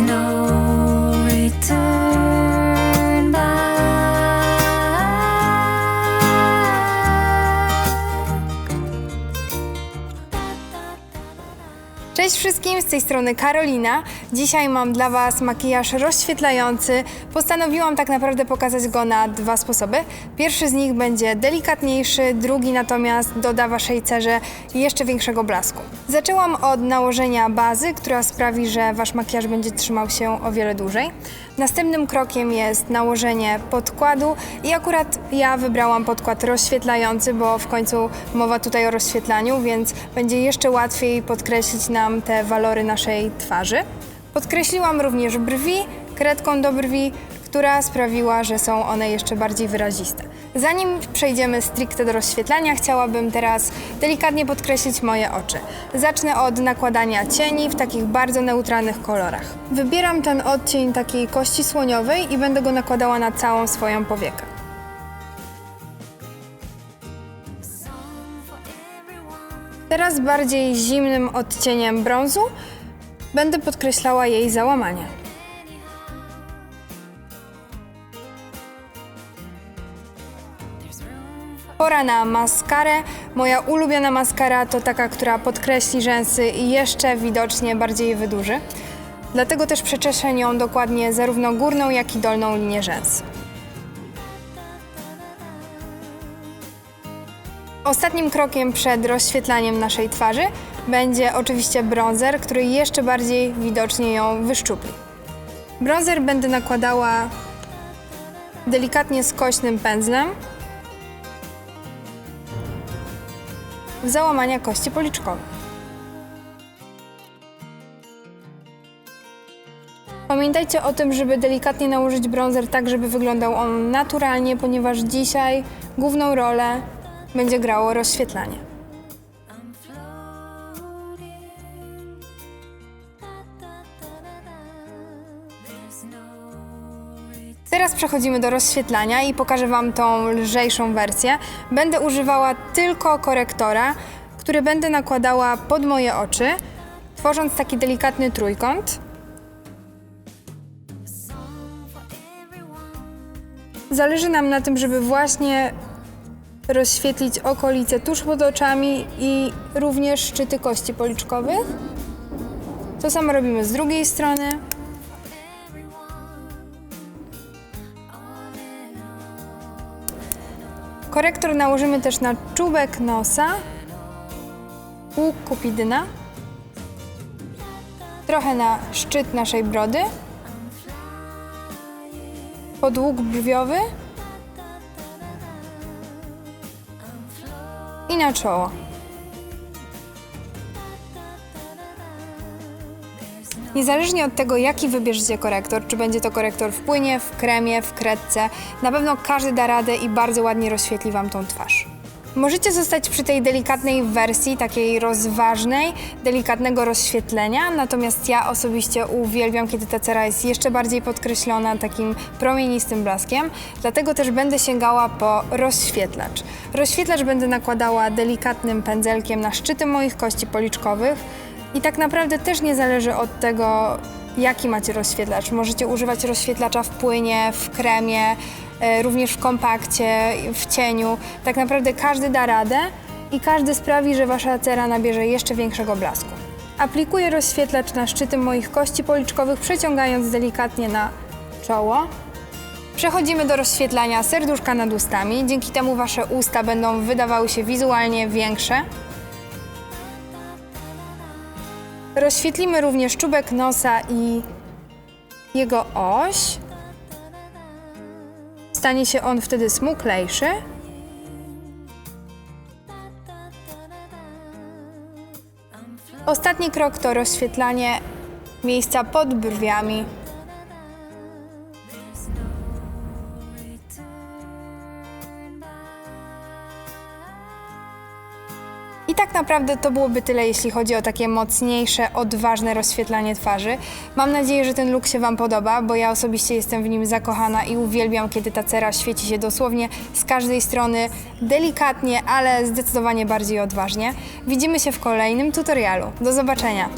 snow. Cześć wszystkim, z tej strony Karolina. Dzisiaj mam dla Was makijaż rozświetlający. Postanowiłam tak naprawdę pokazać go na dwa sposoby. Pierwszy z nich będzie delikatniejszy, drugi natomiast doda Waszej cerze jeszcze większego blasku. Zaczęłam od nałożenia bazy, która sprawi, że Wasz makijaż będzie trzymał się o wiele dłużej. Następnym krokiem jest nałożenie podkładu i akurat ja wybrałam podkład rozświetlający, bo w końcu mowa tutaj o rozświetlaniu, więc będzie jeszcze łatwiej podkreślić nam te walory naszej twarzy. Podkreśliłam również brwi kredką do brwi, która sprawiła, że są one jeszcze bardziej wyraziste. Zanim przejdziemy stricte do rozświetlania, chciałabym teraz delikatnie podkreślić moje oczy. Zacznę od nakładania cieni w takich bardzo neutralnych kolorach. Wybieram ten odcień takiej kości słoniowej i będę go nakładała na całą swoją powiekę. Teraz bardziej zimnym odcieniem brązu będę podkreślała jej załamanie. Pora na maskarę. Moja ulubiona maskara to taka, która podkreśli rzęsy i jeszcze widocznie bardziej je wydłuży. Dlatego też przeczeszę nią dokładnie zarówno górną, jak i dolną linię rzęs. Ostatnim krokiem przed rozświetlaniem naszej twarzy będzie oczywiście bronzer, który jeszcze bardziej widocznie ją wyszczupli. Bronzer będę nakładała delikatnie skośnym pędzlem w załamania kości policzkowej. Pamiętajcie o tym, żeby delikatnie nałożyć bronzer tak, żeby wyglądał on naturalnie, ponieważ dzisiaj główną rolę będzie grało rozświetlanie. Teraz przechodzimy do rozświetlania i pokażę Wam tą lżejszą wersję. Będę używała tylko korektora, który będę nakładała pod moje oczy, tworząc taki delikatny trójkąt. Zależy nam na tym, żeby właśnie rozświetlić okolice tuż pod oczami i również szczyty kości policzkowych. To samo robimy z drugiej strony. Korektor nałożymy też na czubek nosa, łuk kupidyna, trochę na szczyt naszej brody, pod łuk brwiowy i na czoło. Niezależnie od tego, jaki wybierzecie korektor, czy będzie to korektor w płynie, w kremie, w kredce, na pewno każdy da radę i bardzo ładnie rozświetli Wam tą twarz. Możecie zostać przy tej delikatnej wersji, takiej rozważnej, delikatnego rozświetlenia, natomiast ja osobiście uwielbiam, kiedy ta cera jest jeszcze bardziej podkreślona takim promienistym blaskiem, dlatego też będę sięgała po rozświetlacz. Rozświetlacz będę nakładała delikatnym pędzelkiem na szczyty moich kości policzkowych i tak naprawdę też nie zależy od tego, jaki macie rozświetlacz. Możecie używać rozświetlacza w płynie, w kremie, e, również w kompakcie, w cieniu. Tak naprawdę każdy da radę i każdy sprawi, że wasza cera nabierze jeszcze większego blasku. Aplikuję rozświetlacz na szczyty moich kości policzkowych, przeciągając delikatnie na czoło. Przechodzimy do rozświetlania serduszka nad ustami. Dzięki temu wasze usta będą wydawały się wizualnie większe. Rozświetlimy również czubek nosa i jego oś. Stanie się on wtedy smuklejszy. Ostatni krok to rozświetlanie miejsca pod brwiami. I tak naprawdę to byłoby tyle, jeśli chodzi o takie mocniejsze, odważne rozświetlanie twarzy. Mam nadzieję, że ten look się Wam podoba, bo ja osobiście jestem w nim zakochana i uwielbiam, kiedy ta cera świeci się dosłownie z każdej strony, delikatnie, ale zdecydowanie bardziej odważnie. Widzimy się w kolejnym tutorialu. Do zobaczenia!